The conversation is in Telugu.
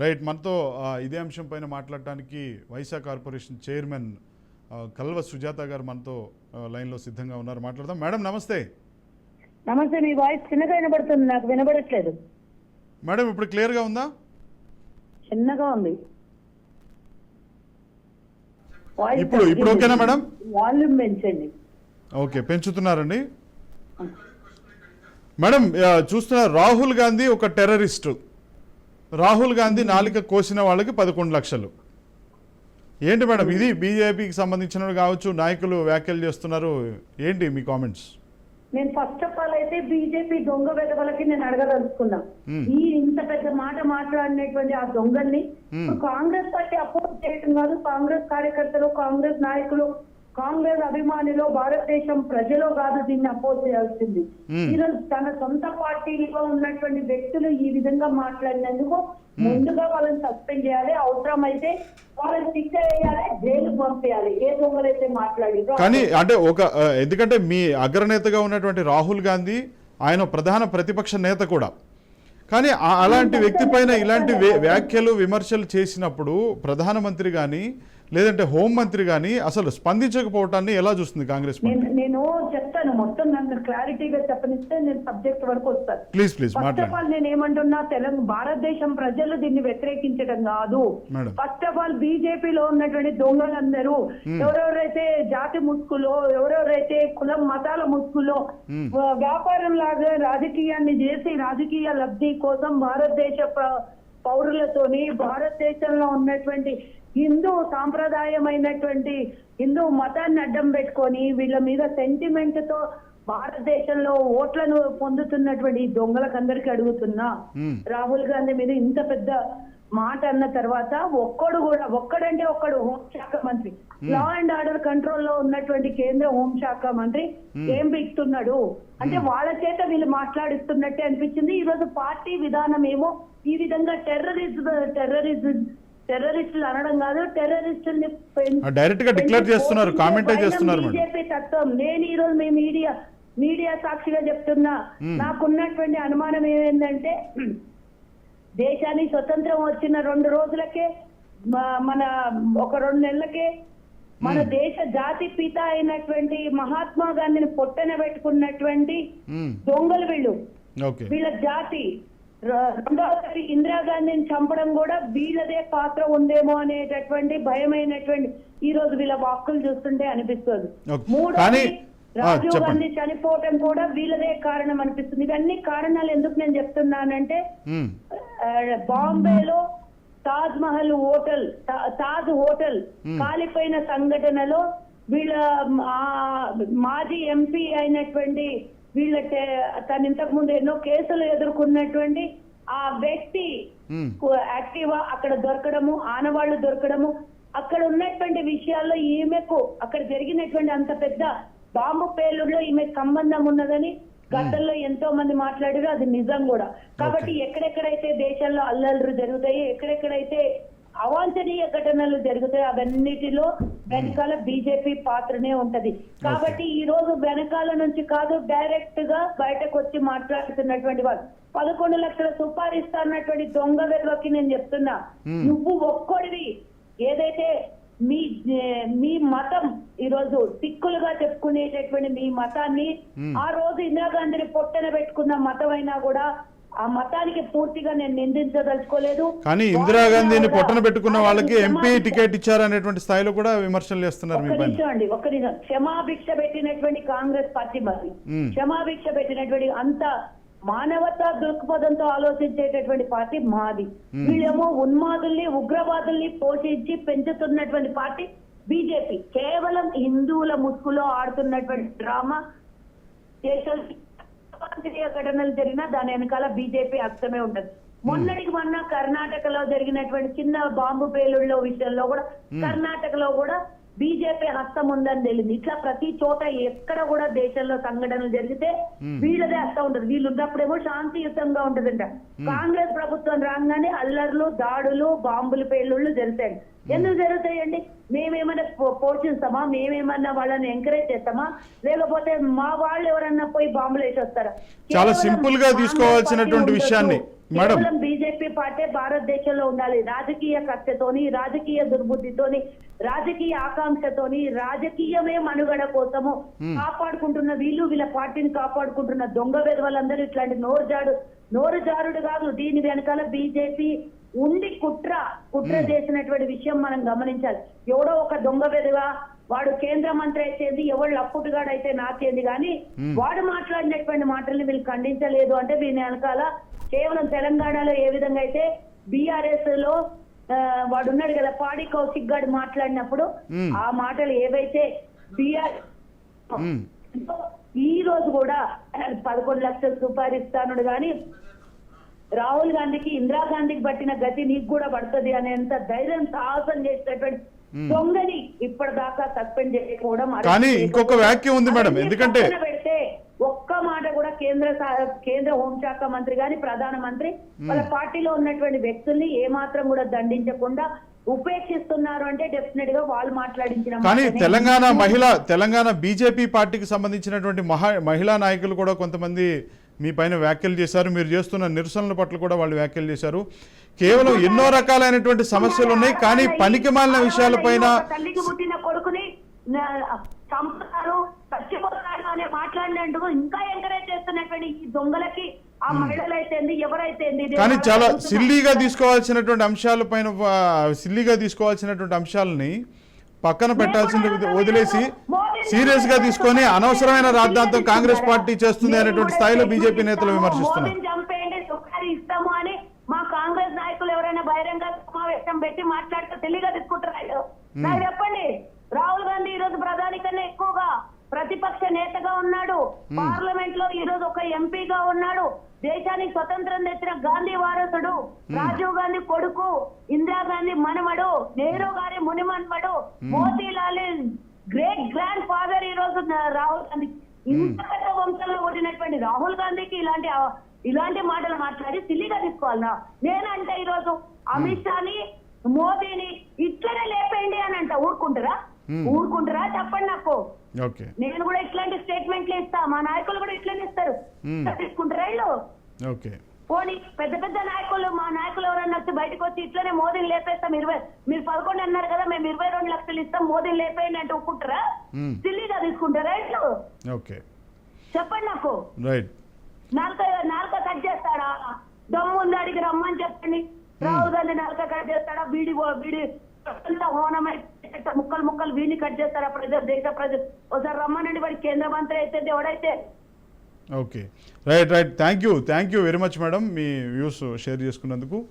రైట్ మనతో ఇదే అంశం పైన మాట్లాడటానికి వైశా కార్పొరేషన్ చైర్మన్ కల్వ సుజాత గారు మనతో లైన్లో సిద్ధంగా ఉన్నారు. మాట్లాడదాం. మేడం నమస్తే. నమస్తే మీ వాయిస్ చిన్నగా వినబడుతుంది. నాకు వినబడట్లేదు. మేడం ఇప్పుడు క్లియర్గా ఉందా? చిన్నగా ఉంది. ఇప్పుడు- ఇప్పుడు ఓకేనా మేడం? వాల్యూమ్ పెంచండి. ఓకే పెంచుతున్నారండి. మేడం చూస్తున్నారు రాహుల్ గాంధీ ఒక టెర్రరిస్టు. రాహుల్ గాంధీ నాలిక కోసిన వాళ్ళకి పదకొండు లక్షలు. ఏంటి మేడం ఇది? బీజేపీకి సంబంధించిన కావచ్చు నాయకులు వ్యాఖ్యలు చేస్తున్నారు. ఏంటి మీ కామెంట్స్? నేను ఫస్ట్ ఆఫ్ ఆల్ అయితే బీజేపీ దొంగ వెదవలకి నేను అడగదలుచుకున్నా. ఈ ఇంత పెద్ద మాట మాట్లాడినటువంటి ఆ దొంగల్ని కాంగ్రెస్ పార్టీ అపోజ్ చేయడం కాదు కాంగ్రెస్ కార్యకర్తలు కాంగ్రెస్ నాయకులు కాంగ్రెస్ అభిమానులు భారతదేశం ప్రజలు కాదు దీన్ని అపోజ్ చేయాల్సింది. ఈరోజు తన సొంత పార్టీలో ఉన్నటువంటి వ్యక్తులు ఈ విధంగా మాట్లాడినందుకు ముందుగా వాళ్ళని సస్పెండ్ చేయాలి అవసరమైతే వాళ్ళని శిక్ష వేయాలి జైలు పంపించాలి ఏ దొంగలైతే మాట్లాడిరో కానీ అంటే ఒక ఎందుకంటే మీ అగ్రనేతగా ఉన్నటువంటి రాహుల్ గాంధీ ఆయన ప్రధాన ప్రతిపక్ష నేత కూడా. కానీ అలాంటి వ్యక్తి పైన ఇలాంటి వ్యాఖ్యలు విమర్శలు చేసినప్పుడు ప్రధానమంత్రి కానీ లేదంటే హోంమంత్రి కానీ అసలు స్పందించకపోవటాన్ని ఎలా చూస్తుంది కాంగ్రెస్ నేను చెప్తాను మొత్తం నన్ను క్లారిటీగా చెప్పనిస్తే నేను సబ్జెక్ట్ వరకు వస్తాను please please first of all నేను ఏమంటున్నా తెలంగాణ భారతదేశం ప్రజలు దీన్ని వ్యతిరేకించడం కాదు. ఫస్ట్ ఆఫ్ ఆల్ బీజేపీలో ఉన్నటువంటి దొంగలందరూ ఎవరెవరైతే జాతి ముసుగులో ఎవరెవరైతే కులం మతాల ముసుగులో Hmm. వ్యాపారం లాగా రాజకీయాన్ని చేసి రాజకీయ లబ్ధి కోసం భారతదేశ ప్ర- పౌరులతోని భారతదేశంలో ఉన్నటువంటి హిందూ సాంప్రదాయమైనటువంటి హిందూ మతాన్ని అడ్డం పెట్టుకొని వీళ్ళ మీద సెంటిమెంట్తో భారతదేశంలో ఓట్లను పొందుతున్నటువంటి ఈ దొంగలకందరికీ అడుగుతున్నా. రాహుల్ గాంధీ మీద ఇంత పెద్ద మాట అన్న తర్వాత ఒక్కడు కూడా ఒక్కడంటే ఒక్కడు హోంశాఖ మంత్రి. లా అండ్ ఆర్డర్ కంట్రోల్లో ఉన్నటువంటి కేంద్ర హోంశాఖ మంత్రి ఏం బిక్తున్నాడు అంటే వాళ్ళ చేత వీళ్ళు మాట్లాడిస్తున్నట్టే అనిపించింది. ఈ రోజు పార్టీ విధానం ఏమో ఈ విధంగా టెర్రరిస్ట్ టెర్రరిస్ట్ టెర్రరిస్టులు అనడం కాదు టెర్రరిస్టుల్ని direct గా declare చేస్తున్నారు, వైనం చేస్తున్నారు. బీజేపీ తత్వం. నేను ఈ రోజు మీ మీడియా మీడియా సాక్షిగా చెప్తున్నా. నాకున్నటువంటి అనుమానం ఏమైందంటే దేశానికి స్వతంత్రం వచ్చిన రెండు రోజులకే మన ఒక రెండు నెలలకే మన దేశ జాతి పిత అయినటువంటి మహాత్మా గాంధీని పొట్టన పెట్టుకున్నటువంటి. దొంగలు వీళ్ళు. వీళ్ళ జాతి. ర- రెండవసారి ఇందిరాగాంధీని చంపడం కూడా వీళ్ళదే పాత్ర ఉందేమో అనేటటువంటి భయమైనటువంటి ఈ రోజు వీళ్ళ వాక్కులు చూస్తుంటే అనిపిస్తుంది. ఆ, రాజీవ్. గాంధీ చనిపోవటం కూడా వీళ్ళదే కారణం అనిపిస్తుంది. ఇవన్నీ కారణాలు ఎందుకు నేను చెప్తున్నానంటే బాంబేలో తాజ్ మహల్ హోటల్ తాజ్ హోటల్ కాలిపోయిన సంఘటనలో వీళ్ళ ఆ, మాజీ ఎంపీ అయినటువంటి వీళ్ళ తను ఇంతకు ముందు ఎన్నో కేసులు ఎదుర్కొన్నటువంటి ఆ వ్యక్తి. యాక్టివా అక్కడ దొరకడము ఆనవాళ్ళు దొరకడము అక్కడ ఉన్నటువంటి విషయాల్లో ఈమెకు అక్కడ జరిగినటువంటి అంత పెద్ద బాంబు పేలుడులో ఈమెకు సంబంధం ఉన్నదని గతంలో ఎంతో మంది మాట్లాడారు అది నిజం కూడా. కాబట్టి ఎక్కడెక్కడైతే దేశంలో అల్లర్లు జరుగుతాయి ఎక్కడెక్కడైతే అవాంఛనీయ ఘటనలు జరుగుతాయి అవన్నిటిలో వెనకాల బీజేపీ పాత్రనే ఉంటది. కాబట్టి ఈ రోజు వెనకాల నుంచి కాదు డైరెక్ట్గా బయటకు వచ్చి మాట్లాడుతున్నటువంటి వాళ్ళు. పదకొండు లక్షల సుపారిస్తా అన్నటువంటి దొంగ వెలువకి నేను చెప్తున్నా. నువ్వు ఒక్కడివి. ఏదైతే మీ మీ మతం ఈ రోజు సిక్కులుగా చెప్పుకునేటటువంటి మీ మతాన్ని ఆ రోజు ఇందిరాగాంధీని పొట్టన పెట్టుకున్న మతం అయినా కూడా ఆ మతానికి పూర్తిగా నేను నిందించదలుచుకోలేదు. కానీ ఇందిరాగాంధీని పొట్టన పెట్టుకున్న వాళ్ళకి ఎంపీ టికెట్ ఇచ్చారనేటువంటి స్థాయిలో కూడా విమర్శలు చేస్తున్నారు అండి నిమిషం. క్షమాభిక్ష పెట్టినటువంటి కాంగ్రెస్ పార్టీ మరి. క్షమాభిక్ష పెట్టినటువంటి అంత మానవతా దృక్పథంతో ఆలోచించేటటువంటి పార్టీ మాది. వీళ్ళేమో ఉన్మాదుల్ని ఉగ్రవాదుల్ని పోషించి పెంచుతున్నటువంటి పార్టీ బీజేపీ. కేవలం హిందువుల ముసుగులో ఆడుతున్నటువంటి డ్రామా దేశంలో అవాంఛనీయ ఘటనలు జరిగినా దాని వెనకాల బీజేపీ అర్థమే ఉంటది మొన్నటికి మొన్న కర్ణాటకలో జరిగినటువంటి చిన్న బాంబు పేలుళ్ళ విషయంలో కూడా కర్ణాటకలో కూడా బీజేపీ హస్తం ఉందని తెలియదు. ఇట్లా ప్రతి చోట ఎక్కడ కూడా దేశంలో సంఘటనలు జరిగితే వీళ్ళదే హస్తం ఉంటది. వీళ్ళు ఉన్నప్పుడేమో శాంతియుతంగా ఉంటదంట. కాంగ్రెస్ ప్రభుత్వం రాగానే అల్లర్లు దాడులు బాంబులు పేలుళ్ళు జరుగుతాయి. ఎందుకు జరుగుతాయండి? మేమేమన్నా పోషిస్తామా? మేమేమన్నా వాళ్ళని ఎంకరేజ్ చేస్తామా? లేకపోతే మా వాళ్ళు ఎవరన్నా పోయి బాంబులు వేసి వస్తారా? చాలా సింపుల్గా తీసుకోవాల్సినటువంటి విషయాన్ని. కేవలం బీజేపీ పార్టీ భారతదేశంలో ఉండాలి. రాజకీయ కక్షతోని రాజకీయ దుర్బుద్ధితోని రాజకీయ ఆకాంక్షతోని రాజకీయమే మనుగడ కోసము కాపాడుకుంటున్న వీళ్ళు వీళ్ళ పార్టీని కాపాడుకుంటున్న దొంగ వెధవలందరూ ఇట్లాంటి నోరు జాడు నోరు జారుడు కాదు. దీని వెనకాల బీజేపీ ఉండి కుట్ర కుట్ర చేసినటువంటి విషయం మనం గమనించాలి. ఎవడో ఒక దొంగ వెధవ వాడు కేంద్ర మంత్రి అయితేంది ఎవడు లప్పుటుగాడు అయితే నాకేంది కానీ వాడు మాట్లాడినటువంటి మాటల్ని వీళ్ళు ఖండించలేదు అంటే దీని వెనకాల కేవలం తెలంగాణలో ఏ విధంగా అయితే బీఆర్ఎస్లో వాడు ఉన్నాడు కదా పాడి కౌశిక్ గారు మాట్లాడినప్పుడు. ఆ మాటలు ఏవైతే బీఆర్. ఈ రోజు కూడా పదకొండు లక్షలు సుపారిస్తానుడు కానీ రాహుల్ గాంధీకి ఇందిరాగాంధీకి పట్టిన గతి నీకు కూడా పడుతుంది అనేంత ధైర్యం సాహసం చేసినటువంటి దొంగని ఇప్పటిదాకా సస్పెండ్ చేయకపోవడం కానీ ఇంకొక వ్యాఖ్య ఉంది మేడం, ఎందుకంటే- ఒక్క మాట కూడా కేంద్ర కేంద్ర హోంశాఖ మంత్రి గాని ప్రధానమంత్రి వాళ్ళ పార్టీలో ఉన్నటువంటి వ్యక్తుల్ని ఏమాత్రం కూడా దండించకుండా ఉపేక్షిస్తున్నారు అంటే డెఫినెట్గా వాళ్ళు మాట్లాడించిన కానీ తెలంగాణ మహిళ తెలంగాణ బీజేపీ పార్టీకి సంబంధించినటువంటి మహా మహిళా నాయకులు కూడా కొంతమంది మీ పైన వ్యాఖ్యలు చేశారు. మీరు చేస్తున్న నిరసనల పట్ల కూడా వాళ్ళు వ్యాఖ్యలు చేశారు. కేవలం ఎన్నో రకాలైనటువంటి సమస్యలు ఉన్నాయి కానీ పనికి మాలిన విషయాలపైన ఒక తల్లికి పుట్టిన కొడుకుని నా- చంపుతారు చచ్చిపోతారు అని మాట్లాడినందుకు ఇంకా ఎంకరేజ్ చేస్తున్నటువంటి ఈ దొంగలకి ఆ మహిళలైతే ఎవరైతే కానీ చాలా సిల్లీగా తీసుకోవాల్సినటువంటి అంశాలపైన ఆ, సిల్లీగా తీసుకోవాల్సినటువంటి అంశాలని పక్కన పెట్టాల్సింది వదిలేసి సీరియస్గా తీసుకొని అనవసరమైన రాద్ధాంతం కాంగ్రెస్ పార్టీ చేస్తుంది అనేటువంటి స్థాయిలో బీజేపీ నేతలు విమర్శిస్తున్నారు మోదీని చంపేయండి సుఖారి ఇస్తాము అని మా కాంగ్రెస్ నాయకులు ఎవరైనా బహిరంగ సమావేశం పెట్టి మాట్లాడితే తెలియగా తీసుకుంటారు నాకు చెప్పండి. రాహుల్ గాంధీ ఈ రోజు ప్రధాని కన్నా ఎక్కువగా ప్రతిపక్ష నేతగా ఉన్నాడు. పార్లమెంట్లో ఈ రోజు ఒక ఎంపీగా ఉన్నాడు. దేశానికి స్వతంత్రం తెచ్చిన గాంధీ వారసుడు రాజీవ్ గాంధీ కొడుకు ఇందిరాగాంధీ మనవడు నెహ్రూ గారి మునిమన్మడు మోతీలాల్ గ్రేట్ గ్రాండ్ ఫాదర్ ఈ రోజు రాహుల్ గాంధీ. ఇంత పెద్ద వంశంలో పుట్టినటువంటి రాహుల్ గాంధీకి ఇలాంటి ఇలాంటి మాటలు మాట్లాడి సిల్లిగా తీసుకోవాలనా నేనంటే ఈ రోజు అమిత్ షాని మోదీని ఇట్లనే లేపేయండి అని అంట. ఊరుకుంటారా? ఊరుకుంటారా? చెప్పండి నాకు. నేను కూడా ఇట్లాంటి స్టేట్మెంట్లు ఇస్తా. మా నాయకులు కూడా ఇట్లనే ఇస్తారు. తీసుకుంటారా వీళ్ళు? పోనీ పెద్ద పెద్ద నాయకులు మా నాయకులు ఎవరైనా వచ్చి బయటకు వచ్చి ఇట్లనే మోదీని లేపేస్తాం ఇరవై మీరు పదకొండు అన్నారు కదా మేము ఇరవై రెండు లక్షలు ఇస్తాం మోదీని లేపేయండి అంటే ఒప్పుకుంటారా. సిల్లీగా తీసుకుంటారా ఇట్లు చెప్పండి నాకు. రైట్. నాలుక నాలుక కట్ చేస్తాడా? దమ్ము ఉంది అడిగి రమ్మని చెప్పండి. గాంధీ నాలుక కట్ చేస్తాడా? బీడి బీడి హోనమై ముక్కలు ముక్కలు వీడిని కట్ చేస్తారా ప్రజలు దేశ ప్రజలు? ఒకసారి రమ్మనండి వాడి కేంద్ర మంత్రి అయితే ఎవడైతే? Okay. Right right. Thank you. Thank you very much madam me views share చేసుకున్నందుకు.